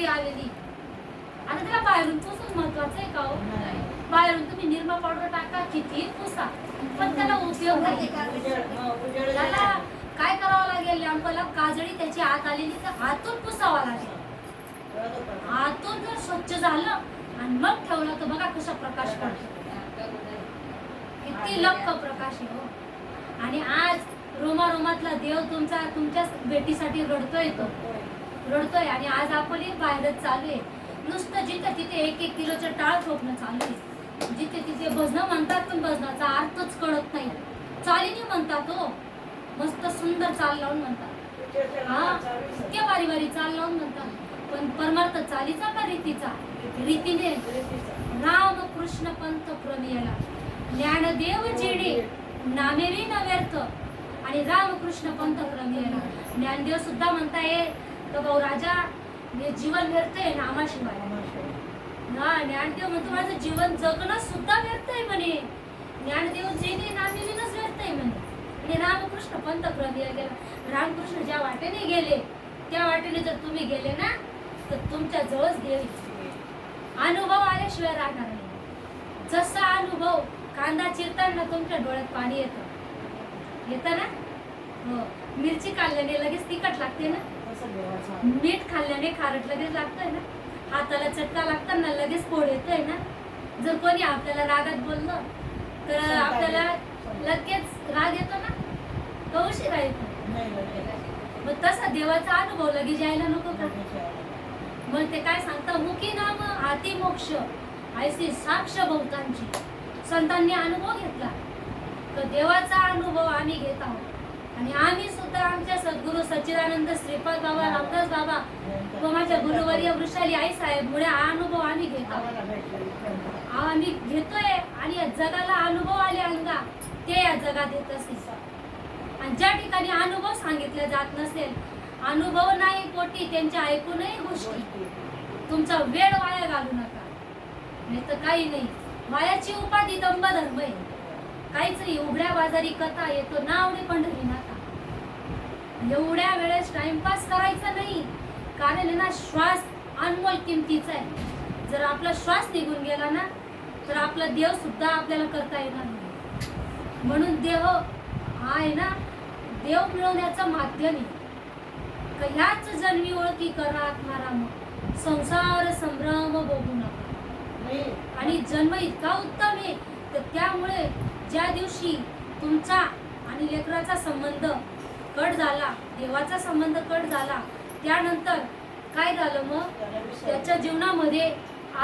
काजळी आलेली. आणि त्याला बाहेरून पुसून महत्वाचं आहे का हो? बाहेरून तुम्ही निरमा पावडर टाका किती पुसा पण त्याला उपयोग नाही. त्याला काय करावं लागेल लॅम्पला काजळी त्याची आत आलेली तर हातून पुसावा लागेल. हातून जर स्वच्छ झालं आणि मग ठेवलं तर बघा कसा प्रकाश पडतो. किती लक्क प्रकाश आहे हो. आणि आज रोमा रोमातला देव तुमचा तुमच्या भेटीसाठी रडतोय तो. रडतोय आणि आज आपणही बाहेरच चालू आहे. नुसतं जिथे तिथे एक एक किलोचं टाळ ठोकणं चालू आहे. जिथे तिथे भजनं म्हणतात पण भजनाचा अर्थच कळत नाही. चालीने म्हणतात हो. मस्त सुंदर चाल लावून म्हणतात. हा इतके बारी बारी चाल लावून म्हणतात. पण परमार्थ चालीचा का रीतीचा? रीतीने. राम कृष्ण पंत प्रमेयला ज्ञानदेव जेडे. नामेरी नव्यर्थ. व्यर्थ आणि रामकृष्ण पंत प्रमेयला ज्ञानदेव सुद्धा म्हणताय तर भाऊ राजा हे जीवन व्यर्थ आहे नामाशिवाय ना ज्ञानदेव म्हणतो माझं जीवन जगणं सुद्धा व्यर्थ आहे म्हणे. ज्ञानदेव जे नामिलीनच व्यर्थ आहे म्हणे. आणि रामकृष्ण पंत प्रमेय गेला. रामकृष्ण ज्या वाटेने गेले त्या वाटेने जर तुम्ही गेले ना तर तुमच्या जवळच देव अनुभव आल्याशिवाय राहणार नाही. जसा अनुभव कांदा चिरताना तुमच्या डोळ्यात पाणी येतं. येतं ना? हो. मिरची काढल्याने लगेच तिखट लागते ना? मीठ खाल्ल्याने खारट लगेच लागतंय ना? हाताला चटका लागताना लगेच पोळ येतोय ना? जर कोणी आपल्याला रागात बोललं तर आपल्याला लगेच राग येतो ना? तो उशिरा येतो. मग तसा देवाचा अनुभव लगेच यायला नको का? मग ते काय सांगता मुखी नाम हाती मोक्ष ऐसी साक्ष बहुतांची. संतांनी अनुभव घेतला. तर देवाचा अनुभव आम्ही घेत आहोत. आणि आम्ही भक्त आमच्या सद्गुरू सच्चिदानंद श्रीपाद बाबा रामदास बाबा व माझ्या गुरुवर्य वृषाली आई साहेब मुळे हा अनुभव आम्ही घेत. आहोत आम्ही घेतोय आणि या जगाला अनुभव आले अंगा ते या जगात येत असेल. आणि ज्या ठिकाणी अनुभव सांगितले जात नसेल अनुभव नाही पोटी त्यांच्या ऐकूनही गोष्टी. तुमचा वेळ वाया घालू नका. नाही तर काही नाही. वायाची उपाधी दंब धर्म आहे. काहीच नाही. उघड्या बाजारी कथा येतो नावडे पंढरी नाका एवढ्या वेळेस टाइमपास करायचा नाही. कारण आहे ना श्वास अनमोल किमतीचा आहे. जर आपला श्वास निघून गेला ना तर आपला देव सुद्धा आपल्याला करता येणार नाही. म्हणून देह हा आहे ना देव मिळवण्याचं माध्यम आहे. का ह्याच जन्मी ओळखी करा आत्माराम. संसार संभ्रम बघू नका. आणि जन्म इतका उत्तम आहे तर त्यामुळे ज्या दिवशी तुमचा आणि लेकराचा संबंध कट झाला देवाचा संबंध कट झाला त्यानंतर काय झालं मग? त्याच्या जीवनामध्ये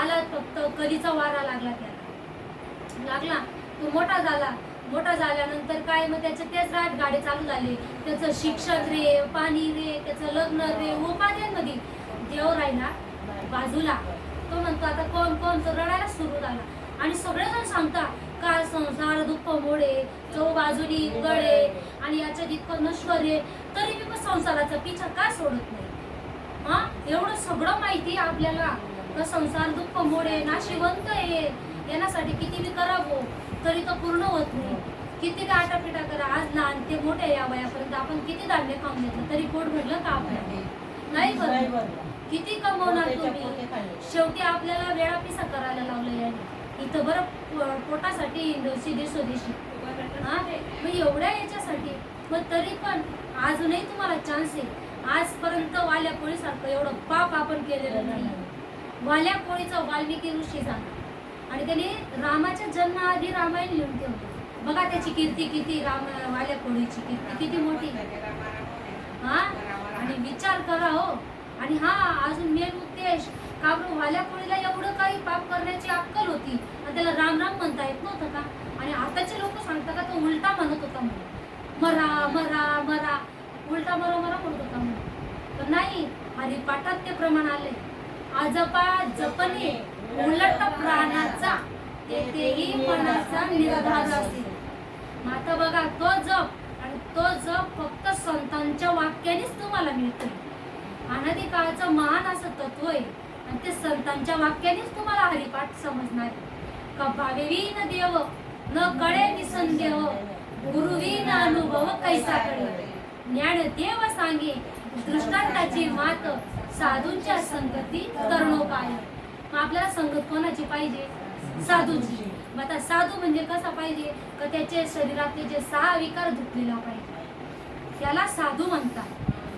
आला फक्त कधीचा वारा लागला त्याला. लागला? तो मोठा झाला. मोठा झाल्यानंतर काय? मग त्याचे तेच राहत गाडी चालू झाले. त्याचं शिक्षण रे पाणी रे त्याचं लग्न रे उपाध्यांमध्ये देव राहिला बाजूला. तो म्हणतो आता कोण कोण? तो रडायला सुरू झाला. आणि सगळेजण सांगतात काय संसार दुःख मोडे चौ बाजूनी गळे आणि याच्यात इतकं नश्वर आहे तरी मी पण संसाराचा पिछा का सोडत नाही? हा? एवढं सगळं माहिती आपल्याला. का संसार दुःख मोडे नाशिवंत आहे. येण्यासाठी किती बी करावं तरी तो पूर्ण होत नाही. किती काय आटापिटा करा आज लहान ते मोठे या वयापर्यंत आपण किती धान्य खाऊन घेतलं तरी पोट भरलं का आपल्याला? नाही. भरलं. किती कमवणार तुम्ही? शेवटी आपल्याला वेळापिसा करायला लावलं याने. इथं बरं पोटासाठी दिवशी स्वदेशी. हा? मग एवढ्या याच्यासाठी मग तरी पण अजूनही तुम्हाला चान्स आहे. आजपर्यंत वाल्या कोळीसारखं एवढं पाप आपण केलेलं नाही. वाल्या कोळीचा वाल्मिकी ऋषी झाला. आणि त्याने रामाच्या जन्माआधी रामायण लिहून ठेवलं. बघा त्याची कीर्ती किती राम वाल्या कोळीची कीर्ती किती मोठी. हा? आणि विचार करा हो. आणि हा अजून मेन उद्देश का बरं वाल्या कोळीला एवढं काही पाप करण्याची अक्कल होती. आणि त्याला राम राम म्हणता येत नव्हतं का? आणि आताचे लोक सांगतात का तो उलटा म्हणत होता म्हणून. मरा मरा मरा. उलटा मरा मरा म्हणत होता म्हणून. पण नाही आणि पाठात ते प्रमाण आले आजपा जपने उलट प्राणाचा तेथेही मनाचा निर्धार असेल मग बघा तो जप आणि तो जप फक्त संतांच्या वाक्यानेच तुम्हाला मिळतो अनादी काळाचं महान असं तत्व आहे. आणि ते संतांच्या वाक्यानेच तुम्हाला हरिपाठ समजणार आहे. का न देव न कळे निसंदेह न अनुभव कैसा कळे ज्ञान देव सांगे दृष्टांताची मात साधूंच्या संगती तरणोपाय. मग आपल्याला संगत कोणाची पाहिजे? साधूची. मग आता साधू म्हणजे कसा पाहिजे? का त्याचे शरीरातले जे सहा विकार धुतलेला पाहिजे? त्याला साधू म्हणतात.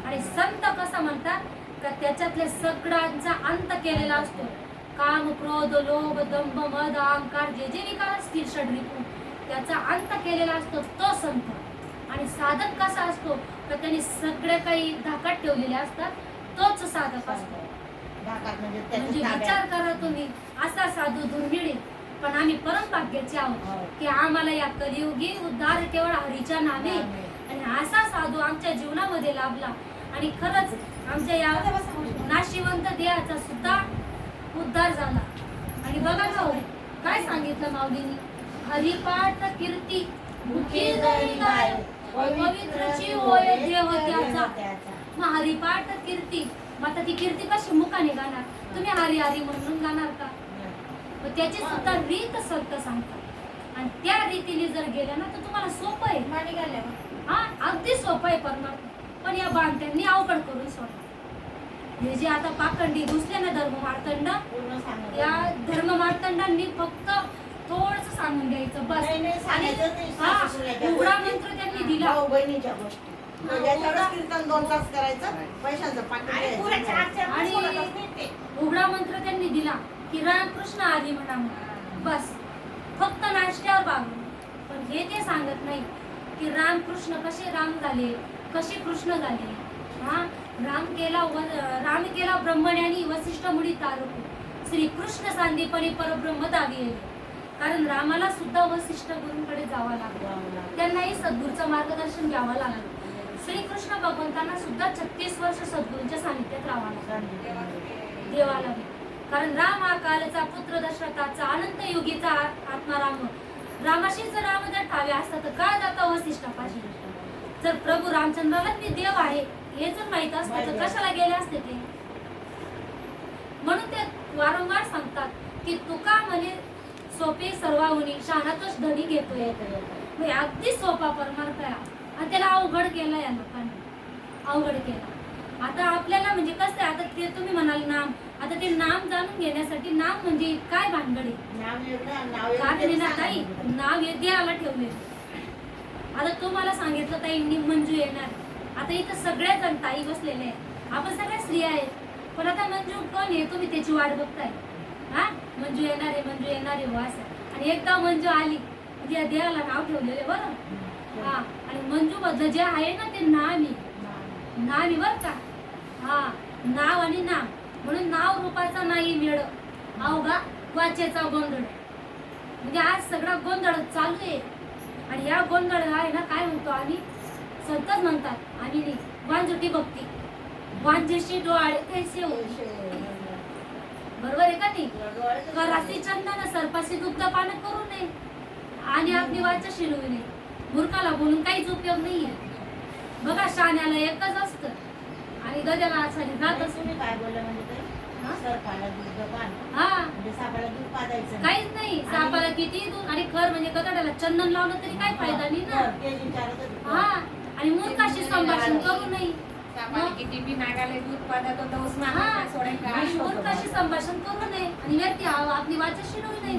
आणि संत कसा म्हणतात का त्याच्यातले सगळ्यांचा अंत केलेला असतो. काम क्रोध लोभ दंभ मद अहंकार जे जे विकार असतील षडरिपू त्याचा अंत केलेला असतो तो संत. आणि साधक कसा असतो? तर त्यांनी सगळे काही धाकात ठेवलेले असतात तोच साधक असतो. म्हणजे म्हणजे विचार. करा तुम्ही असा साधू दुर्मिळ. पण आम्ही परम भाग्याचे आहोत. हो. की आम्हाला या कलियुगी उद्धार केवळ हरीच्या नामे. आणि असा साधू आमच्या जीवनामध्ये लाभला. आणि खरंच आमच्या या नाशिवंत देहाचा सुद्धा उद्धार झाला. आणि बघा ना हो, काय सांगितलं माऊलींनी? हरिपाठ कीर्ती मुखी गाय पवित्रची होय देह त्याचा. मग हरिपाठ कीर्ती मग आता ती कीर्ती कशी मुखाने गाणार? तुम्ही हरी हरी म्हणून गाणार का? मग त्याची सुद्धा रीत सत्य सांगतात. आणि त्या रीतीने जर गेल्या ना तर तुम्हाला सोपं आहे. हा अगदी सोपं आहे परमार्थ पण या बांधत्यांनी अवघड करून सोडा हे जे आता पाखंडी घुसले ना धर्म मार्तंड या धर्म मार्तंडांनी फक्त थोडस सांगून द्यायचं बस. आणि हा उघडा. मंत्र त्यांनी दिला. भाऊ बहिणीच्या गोष्टी. ज्याच्यावरच उघडा- कीर्तन दोन तास करायचं पैशांचं पाकिट द्यायचं. आणि उघडा मंत्र त्यांनी दिला की रामकृष्ण आधी म्हणा. बस. फक्त नाश्त्यावर बागून पण हे ते सांगत नाही की रामकृष्ण कसे राम झाले कसे कृष्ण झाले? हा? राम केला व राम केला ब्रह्मण्यानी वसिष्ठ मुडी तारको श्री कृष्ण सांदीपणे परब्रह्म दावी कारण रामाला सुद्धा वसिष्ठ गुरूंकडे जावं लागलं. त्यांनाही सद्गुरूचं मार्गदर्शन घ्यावं लागलं. श्रीकृष्ण भगवंतांना सुद्धा छत्तीस वर्ष सद्गुरूंच्या सानिध्यात राहावं लागलं. देवाला बी. कारण राम हा कालचा पुत्र दशरथाचा अनंत युगीचा आत्मा राम. रामाशी जर राम जर ठावे असता तर काय जाता वसिष्ठापाशी जर प्रभू रामचंद्राला मी देव आहे हे जर माहीत असतं तर कशाला गेले असते ते? म्हणून ते वारंवार सांगतात की तुका म्हणे सोपे सर्वाहुनी शहाणातच धनी घेतोय म्हणजे अगदी सोपा परमार्थ आहे. आणि त्याला अवघड केलं या लोकांनी. अवघड केला. आता आपल्याला म्हणजे कसं आहे? आता ते तुम्ही म्हणाल नाम. आता ते नाम जाणून घेण्यासाठी नाम म्हणजे काय भानगड? आहे नाव एवढं- नाव. ताई ठेवले आता तुम्हाला सांगितलं ताईंनी मंजू येणार. आता इथं सगळ्या जण ताई बसलेले आहेत. आपण सगळ्या स्त्रिया आहेत. पण आता मंजू कोण आहे? तुम्ही त्याची वाट बघताय. हा? मंजू येणार आहे मंजू येणार आहे हो, वास आणि एकदा मंजू आली म्हणजे देवाला नाव ठेवलेलं आहे बरं? हा. आणि मंजू मधलं जे आहे ना ते नामी. आहे बर का? हा. नाव आणि नाम. म्हणून नाव रूपाचा नाही मेळ. अवघा वाचेचा गोंधळ. म्हणजे आज सगळा गोंधळ चालू आहे. आणि या गोंधळ आहे ना काय म्हणतो आम्ही? संतच म्हणतात. आम्ही नाही. वांजुटी भक्ती. वांजेशी डोळे कैसे बरोबर आहे का ती करासी चंदन सरपाशी दुग्ध पान करू नये. आणि आपली वाचा शिलवू नये मूर्खाला बोलून काहीच उपयोग नाहीये. बघा शाण्याला एकच असतं. आणि गद्याला असं राहत तुम्ही काय बोललं म्हणजे दूध पान. हा. म्हणजे सापाला दूध पाजायचं नाही. काहीच नाही. सापाला किती दूध? आणि खर म्हणजे गदाड्याला चंदन लावलं तरी काही फायदा नाही ना? विचारत. हा. आणि मूर्खाशी संभाषण करू किती बी नागाला दूध उस्मा हा. सोडायचा मूर्खाशी संभाषण करू नये. आणि व्यक्ती आपली वाचा नये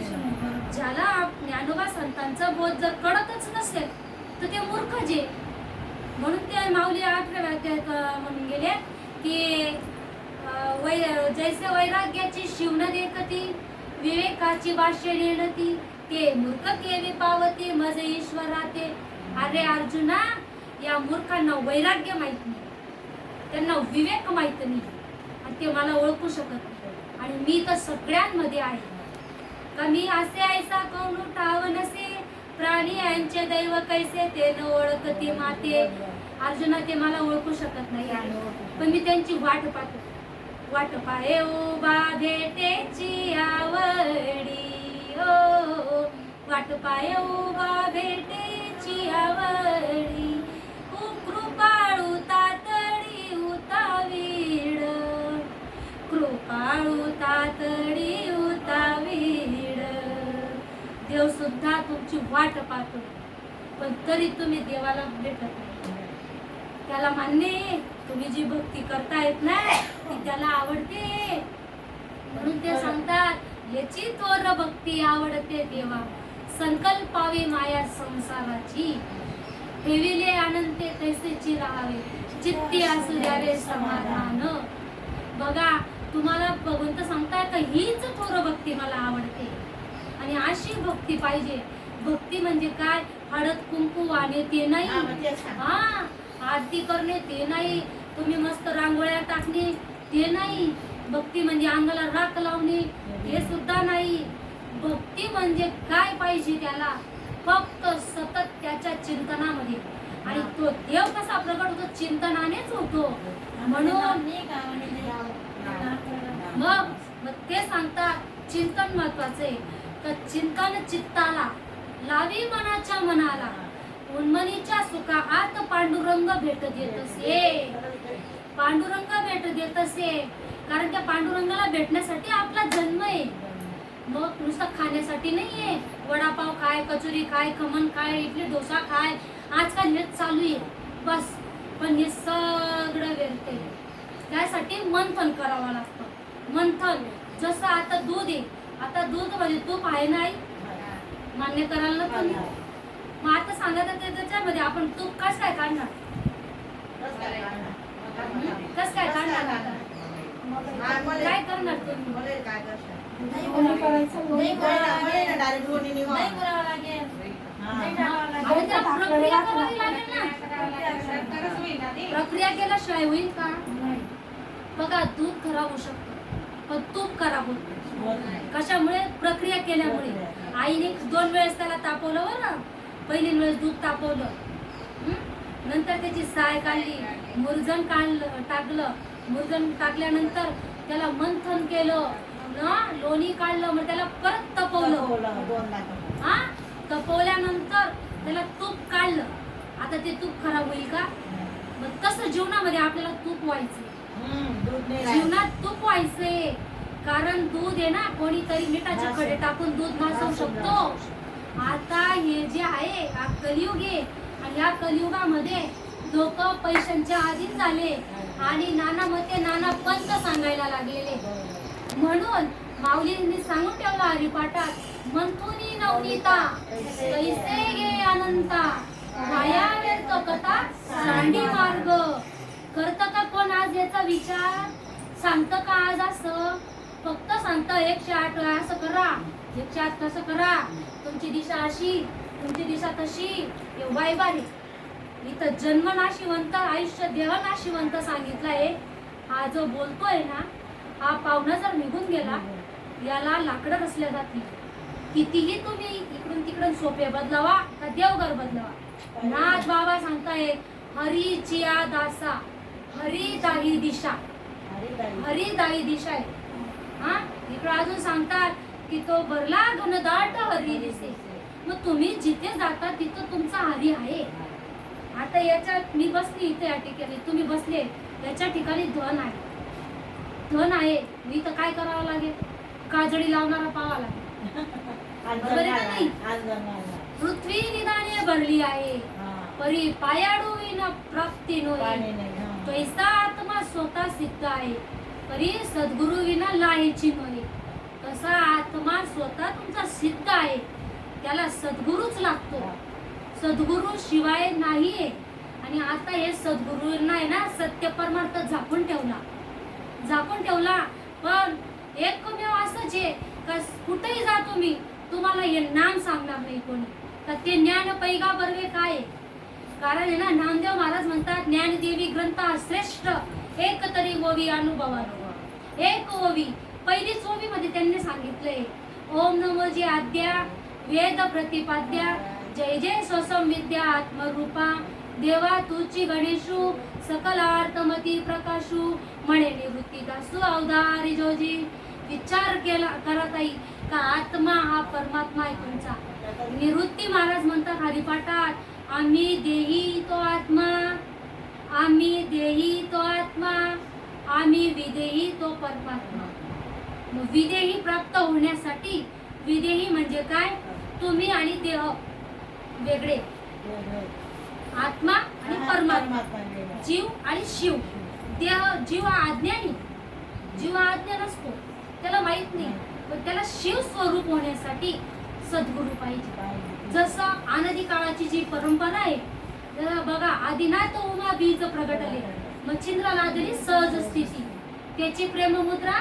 ज्याला आप- ज्ञानोबा संतांचा बोध जर कळतच नसेल तर ते मूर्ख जे. म्हणून ते माऊली आठव्या म्हणून गेले की जैसे वैराग्याची शिवण देखती विवेकाची भाष्य लिहिणती ते मूर्ख केवी पावती मज ईश्वरा ते अरे अर्जुना या मूर्खांना वैराग्य माहीत नाही. त्यांना विवेक माहीत नाही. आणि ते मला ओळखू शकत नाही. आणि मी तर सगळ्यांमध्ये आहे. का मी असे ऐसा कोण ठाव नसे प्राणी यांचे दैव कैसे ते न ओळखते माते. अर्जुना ते मला ओळखू शकत नाही पण मी त्यांची वाट पाहतो. वाट पाहे उभा भेटेची आवडी. ओ वाट पाहे उभा भेटेची आवडी. कृपाळू तातडी उतावीड. कृपाळू तातडी उतावीड. देव सुद्धा तुमची वाट पाहतो. पण तरी तुम्ही देवाला भेटत नाही. त्याला मान्य तुम्ही जी भक्ती करतायत ना ती त्याला आवडते. म्हणून ते सांगतात याची थोर भक्ती आवडते देवा. संकल्पावे माया संसाराची. ठेविले आनंदे तैसेची राहावे. चित्ती असू द्यावे समाधान. बघा तुम्हाला भगवंत सांगताय का हीच थोर भक्ती मला आवडते. आणि अशी भक्ती पाहिजे. भक्ती म्हणजे काय? हळद कुंकू वाणे ते नाही. हा आरती करणे ते नाही. तुम्ही मस्त रांगोळ्या टाकणे. ते नाही. भक्ती म्हणजे अंगाला राख लावणे हे सुद्धा नाही. भक्ती म्हणजे काय पाहिजे त्याला? फक्त सतत त्याच्या चिंतनामध्ये. आणि तो देव कसा प्रकट होतो? चिंतनानेच होतो. म्हणून मग मग ते सांगतात चिंतन महत्वाचं आहे. तर चिंतन चित्ताला लावी मनाच्या मनाला. उन्मनीच्या सुखा आत पांडुरंग भेट देत असे. पांडुरंग भेट देत असे. कारण त्या पांडुरंगाला भेटण्यासाठी आपला जन्म आहे. मग नुसतं खाण्यासाठी नाहीये. वडापाव खाय कचोरी खाय खमण खाय इडली डोसा खाय. आजकाल हेच चालू आहे. बस. पण हे सगळं व्यर्थ आहे. त्यासाठी मंथन करावं लागतं. मंथन. जसं आता दूध आहे. आता दूध म्हणजे तूप आहे नाही मान्य करायला ना तुम्ही? मग आता सांगा तर ते त्याच्यामध्ये आपण तूप कसं काय काढणार? कसं काय काढणार? हा, करणार तुम्ही काय नाही करावं लागेल. हा. प्रक्रिया करावी लागेल ना. प्रक्रिया केल्याशिवाय होईल का? नाही. बघा दूध खराब होऊ शकतं. पण तूप खराब होत नाही. कशामुळे? प्रक्रिया केल्यामुळे. आईने दोन वेळेस त्याला तापवलं बरं. पहिली वेळेस दूध तापवलं. हं? नंतर त्याची साय काढली. मुरजण काढलं टाकलं. मुरजण टाकल्यानंतर त्याला मंथन केलं. ना लोणी काढलं मग त्याला परत तपवलं. हा? तपवल्यानंतर त्याला तूप काढलं. आता ते तूप खराब होईल का? मग तसं जीवनामध्ये आपल्याला तूप व्हायचं? राहिलं. जीवनात तूप व्हायचंय कारण दूध आहे ना कोणीतरी मिठाचे नासू. खडे टाकून दूध नासू, शकतो. आता हे जे आहे हा कलियुग आहे. या कलियुगामध्ये लोक पैशांच्या आधीच झाले. आणि नाना मते नाना पंत सांगायला लागलेले. म्हणून माऊलींनी सांगून ठेवला हरिपाठात मंथुनी नवनीता कैसे गे अनंता वाया व्यर्थ कथा सांडी मार्ग. करत का कोण आज याचा विचार? सांगत का आज असं? फक्त सांगतं एकशे आठ वेळा असं करा एकशे आठ कसं करा. तुमची दिशा अशी तुमची दिशा तशी हे बारी इथं जन्म नाशिवंत आयुष्य देह नाशिवंत सांगितलंय. हा जो बोलतोय ना हा पाहुणा जर निघून गेला याला लाकडं रचल्या जातील. कितीही तुम्ही इकडून तिकडून सोपे बदलावा का देवघर बदलावा. नाथ बाबा सांगताय हरी चिया दासा हरी दाही दिशा हरी दाही दिशा आहे. हा? इकडं अजून सांगतात की तो भरला घनदाट हरी दिसे मग तुम्ही जिथे जाता तिथं तुमचा हरी आहे. आता याच्यात मी बसली इथे या ठिकाणी. तुम्ही बसले. याच्या ठिकाणी धन आहे. धन आहे. मी तर काय करावं लागेल? काजळी लावणारा पावा लागेल. पृथ्वी निदाने भरली आहे. परी पायाडू विना प्राप्ती नोई. पैसा आत्मा स्वतः सिद्ध आहे. परी सद्गुरु विना लाहीची नव्हे तसा आत्मा स्वतः तुमचा सिद्ध आहे. त्याला सद्गुरूच लागतो. सद्गुरु शिवाय नाहीये. आणि आता हे सद्गुरूंना आहे ना सत्य परमार्थ झाकून ठेवला. झाकून ठेवला. पण एकमेव असंच आहे का कुठेही जा तुम्ही तुम्हाला हे नाम सांगणार नाही कोणी. तर ते ज्ञान पैगा बर्वे काय? आहे? कारण आहे ना नामदेव महाराज म्हणतात ज्ञानदेवी ग्रंथ श्रेष्ठ एक तरी ओवी अनुभवानुभव. एक ओवी. पहिलीच ओवी मध्ये त्यांनी सांगितलंय ओम नमो जी आद्या वेद प्रतिपाद्या जय जय स्वसम विद्या आत्मरूपा देवा तुची गणेशू सकल आर्तमती प्रकाशू म्हणे निवृत्ती दासू अवधारी जोजी. विचार केला करताई का आत्मा हा परमात्मा आहे तुमचा? निवृत्ती महाराज म्हणतात हरिपाठात आम्ही देही तो आत्मा. आम्ही देही तो आत्मा. आम्ही विदेही तो परमात्मा. विदेही प्राप्त होण्यासाठी विदेही म्हणजे काय? तुम्ही आणि देह. वेगळे. आत्मा आणि परमात्मा. जीव आणि शिव. देह जीव हा अज्ञानी जीव आज्ञा नसतो. त्याला माहीत नाही. पण त्याला शिव स्वरूप होण्यासाठी सद्गुरू पाहिजे. जसं अनादी काळाची जी परंपरा आहे तर बघा आदिनाथ उमा बीज प्रगटले. मच्छिंद्राला दिली सहज स्थिती. त्याची प्रेममुद्रा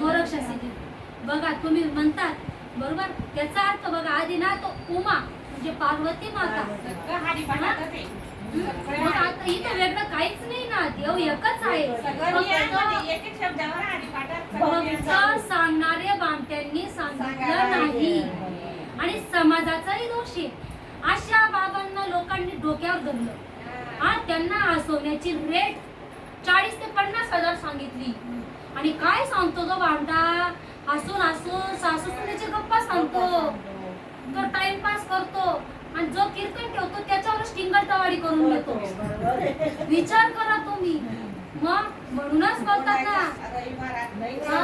गोरक्षा स्थिती बघा तुम्ही म्हणतात बरोबर? त्याचा अर्थ बघा आदिनाथ उमा म्हणजे पार्वती माता. मग आता इथं वेगळं काहीच नाही ना. देव एकच आहे. फक्त. सांगणाऱ्या बामट्यांनी सांगितलं नाही. आणि समाजाचाही दोष आहे. अशा बाबांना लोकांनी डोक्यावर धरलं. हा. त्यांना हसवण्याची रेट चाळीस ते पन्नास हजार सांगितली. आणि काय सांगतो तो भांडा? हसून हसून सासू सुनेची गप्पा सांगतो. तो टाइमपास करतो. आणि जो कीर्तन ठेवतो त्याच्यावरच टिंगलटावाडी करून घेतो विचार करा तुम्ही. मग म्हणूनच बोलतात ना. हा,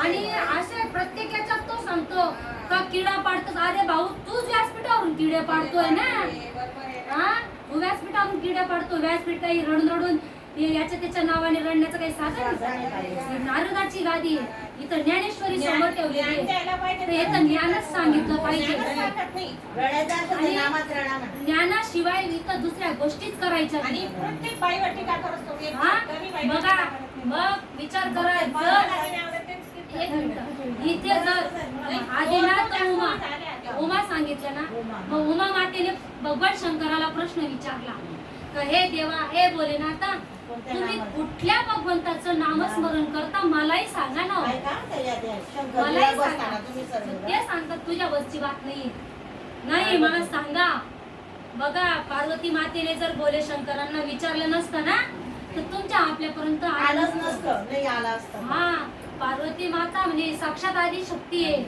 आणि असे प्रत्येक याच्यात तो सांगतो का किडा पाडतो अरे भाऊ तूच व्यासपीठावरून किडे पाडतोय ना. हा तू व्यासपीठावरून किडे पाडतो व्यासपीठ काही रडून रडून हे याच्या त्याच्या नावाने रडण्याचं काही साधन नाही. नारदाची गादी आहे. इथं ज्ञानेश्वरी समोर ठेवलेली ज्ञान आहे. तर हे ज्ञानच सांगितलं पाहिजे. ज्ञानाशिवाय इथं दुसऱ्या गोष्टीच करायच्या हा? बघा. मग विचार करा. एक मिनिट. इथे जर आदिनाथ उमा उमा सांगितलं ना? मग उमा मातेने भगवान शंकराला प्रश्न विचारला. हे देवा हे भोलेनाथा तुम्ही कुठल्या भगवंताचं नामस्मरण करता मलाही सांगा ना. मलाही सांगा. तर ते सांगतात तुझ्या वरची बात नाही. नाही मला सांगा. बघा पार्वती मातेने जर भोले शंकरांना विचारलं नसतं ना तर तुमच्या आपल्यापर्यंत आलंच नसतं. नाही आलं असतं. हा पार्वती माता म्हणजे साक्षात आदी शक्ती आहे.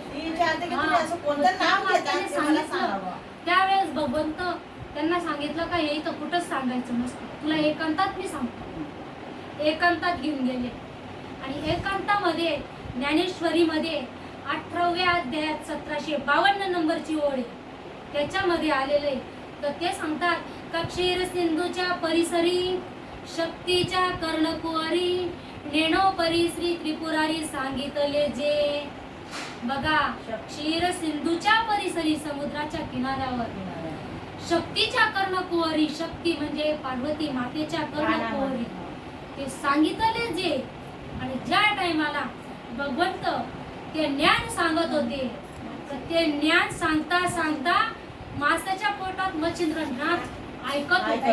सांगितलं. त्यावेळेस भगवंत त्यांना सांगितलं का हे इथं कुठंच सांगायचं नसतं. तुला एकांतात मी सांगतो. एकांतात घेऊन गेले. आणि एकांतामध्ये ज्ञानेश्वरीमध्ये अठराव्या अध्यायात सतराशे बावन्न नंबरची ओळ आहे. त्याच्यामध्ये आलेलं तर ते सांगतात का क्षीर सिंधूच्या परिसरी शक्तीच्या कर्णकुवारी नेणो परी श्री त्रिपुरारी सांगितले जे. बघा क्षीर सिंधूच्या परिसरी समुद्राच्या किनाऱ्यावर. शक्तीच्या कर्णकुवरी शक्ती म्हणजे पार्वती मातेच्या कर्णकुवरी. ते सांगितले जे. आणि ज्या टाइमाला भगवंत ते ज्ञान सांगत होते ते ज्ञान सांगता सांगता मासाच्या पोटात मच्छिंद्र नाथ ऐकत होते.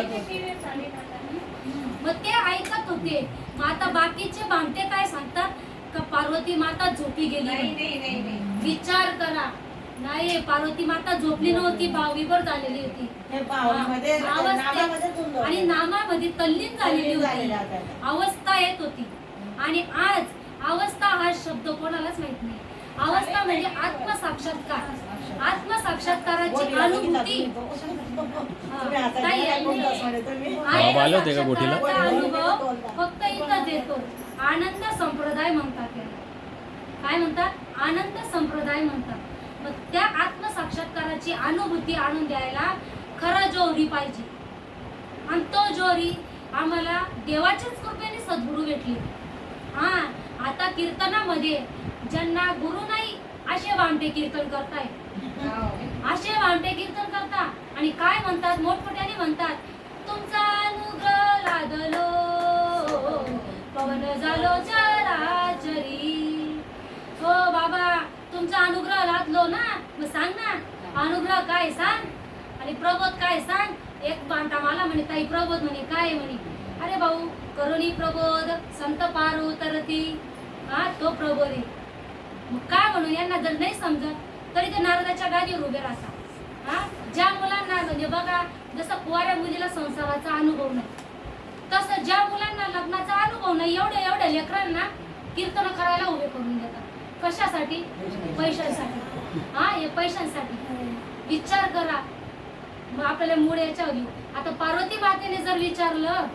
मग ते ऐकत होते. मग आता बाकीचे भामटे काय सांगतात? का पार्वती माता झोपी गेली विचार करा. नाही पार्वती माता झोपली नव्हती भावीवर झालेली होती. हे पावलीमध्ये हा, आणि. नामामध्ये तल्लीन झालेली होती. अवस्था येत होती. आणि आज अवस्था हा शब्द कोणालाच माहीत नाही. अवस्था म्हणजे आत्मसाक्षात्कार. आत्मसाक्षात्काराची बोलीला अनुभूती. तुम्ही आता. तुम्ही? बाबा आले होते का गोटीला? आत्मसाक्षात्काराचा अनुभव फक्त इथंच येतो. आनंद संप्रदाय म्हणतात काय म्हणतात? आनंद संप्रदाय म्हणतात. त्या आत्मसाक्षात्काराची अनुभूती आणून द्यायला खरा जोहरी पाहिजे. आणि तो जोहरी आम्हाला देवाच्याच कृपेने सद्गुरू भेटली. हा आता कीर्तनामध्ये ज्यांना गुरु नाही असे वामटे कीर्तन करताय. असे वामटे कीर्तन करता आणि काय म्हणतात? मोठमोठ्याने म्हणतात तुमचा अनुग्रह लादलो पवन झालो चराचरी हो बाबा तुमचा अनुग्रह लादलो ना? मग सांग ना. अनुग्रह काय सांग? आणि प्रबोध काय सांग? एक बांटा मला म्हणे ताई प्रबोध म्हणे काय म्हणे? अरे भाऊ करुणी प्रबोध संत पारू तरती. हा तो प्रबोध मग काय म्हणून यांना जर नाही समजत तरी ते नारदाच्या गादीवर उभे राहतात. हा? ज्या मुलांना म्हणजे बघा जसं कुवाऱ्या मुलीला संसाराचा अनुभव नाही तसं ज्या मुलांना लग्नाचा अनुभव नाही एवढ्या एवढ्या लेकरांना कीर्तन करायला उभे करून देतात. कशासाठी? पैशांसाठी. हा हे पैशांसाठी. विचार करा. मग आपल्याला मूळ याच्यावर येऊ. आता पार्वती मातेने जर विचारलं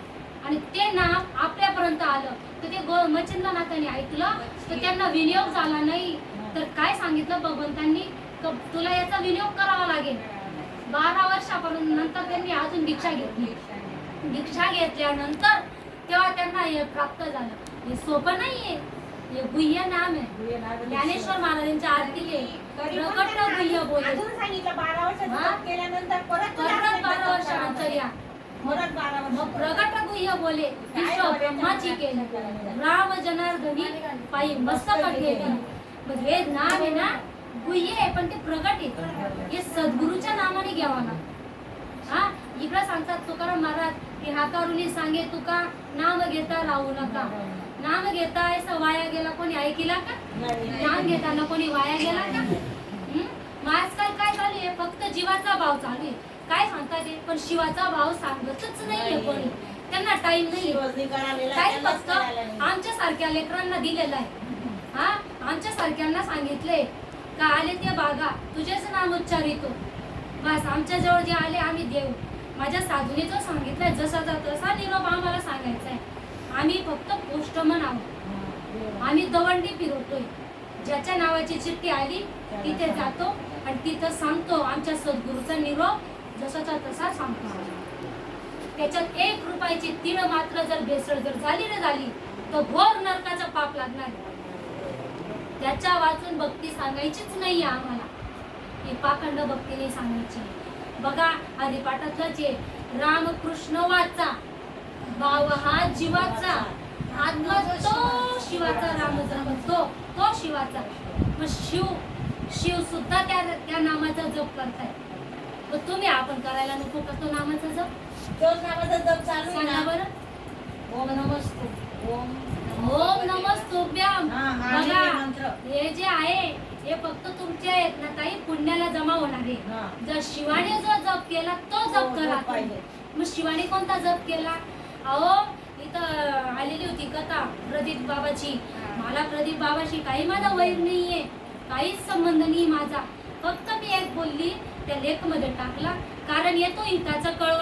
आणि ते नाव आपल्यापर्यंत आलं तर ते गो मच्छिंद्रनाथाने ऐकलं तर त्यांना विनियोग झाला नाही. तर काय सांगितलं भगवंतांनी? तुला याचा विनियोग करावा लागेल? बारा वर्षापर्यंत नंतर त्यांनी अजून दीक्षा घेतली. दीक्षा घेतल्यानंतर तेव्हा त्यांना हे प्राप्त झालं. हे सोपं नाहीये. हे। गुह्य नाम आहे ज्ञानेश्वर महाराजांच्या आरती आहे तरी पण प्रकट गुह्य बोले अजून सांगितलं बारा हा? जप केल्यानंतर परत परत बारा वर्षानंतर. या. मग वर्ष. प्रगट गुह्य बोले विश्व ब्रह्माची केली. राम जनार्दनी पायी मस्तक ठेवी मग हे नाम आहे ना गुह्य आहे पण ते प्रगट आहे. हे सद्गुरूच्या नावाने घ्यावा ना. हा? इकडे सांगतात तुकाराम महाराज की हाकारुनी सांगे तुका नाम घेता राहू नका. नाम घेता असं वाया गेला कोणी ऐकिला का? नाम घेताना कोणी वाया गेला का? मग आजकाल काय चालू आहे? फक्त जीवाचा भाव चालू आहे. काय सांगतात ते पण शिवाचा भाव सांगतच नाहीये कोणी. त्यांना टाइम नाही फक्त. आमच्या सारख्या लेकरांना दिलेलं आहे. हा? आमच्या सारख्यांना सांगितले का आले ते बागा? तुझेच नाम उच्चारितो. बस आमच्या जवळ जे आले आम्ही देऊ. माझ्या साधूने जो सांगितलंय जसाचा तसा निरोप आम्हाला सांगायचा आहे. आम्ही फक्त पोस्टमन आहोत. आम्ही दवंडी फिरवतोय. ज्याच्या नावाची चिठ्ठी आली तिथे जातो आणि तिथं सांगतो आमच्या सद्गुरूचा निरोप जसाचा तसा सांगतो त्याच्यात एक रुपयाची तीळ मात्र जर भेसळ जर झाली ना झाली तर घोर नरकाचं पाप लागणार त्याच्या वाचून भक्ती सांगायचीच नाही आम्हाला. ही पाखंड भक्ती नाही सांगायची. बघा हरिपाठातलंच आहे रामकृष्ण वाचा भाव हा जीवाचा. आत्मा तो शिवाचा राम जप तो शिवाचा. मग शिव शिव सुद्धा त्या त्या नामाचा जप करताय. मग तुम्ही आपण करायला नको का तो नामाचा जप? नावाचा जप चालू आहे सांगा ना. बरं. ओम नमस्तु. ओम ओम नमस्तुभ्याम हा, बघा जे आहे हे फक्त तुमच्या आहेत ना ताई पुण्याला जमा होणार आहे. जर शिवाने जो जप केला तो हो, जप जप करा पाहिजे. मग शिवाने कोणता जप केला? अहो इथं आलेली होती कथा प्रदीप बाबाची. मला प्रदीप बाबाशी काही माझा वैर नाहीये. काहीच संबंध नाही माझा. फक्त मी एक बोलली त्या लेखमध्ये टाकला. कारण येतो हिताचा कळवळ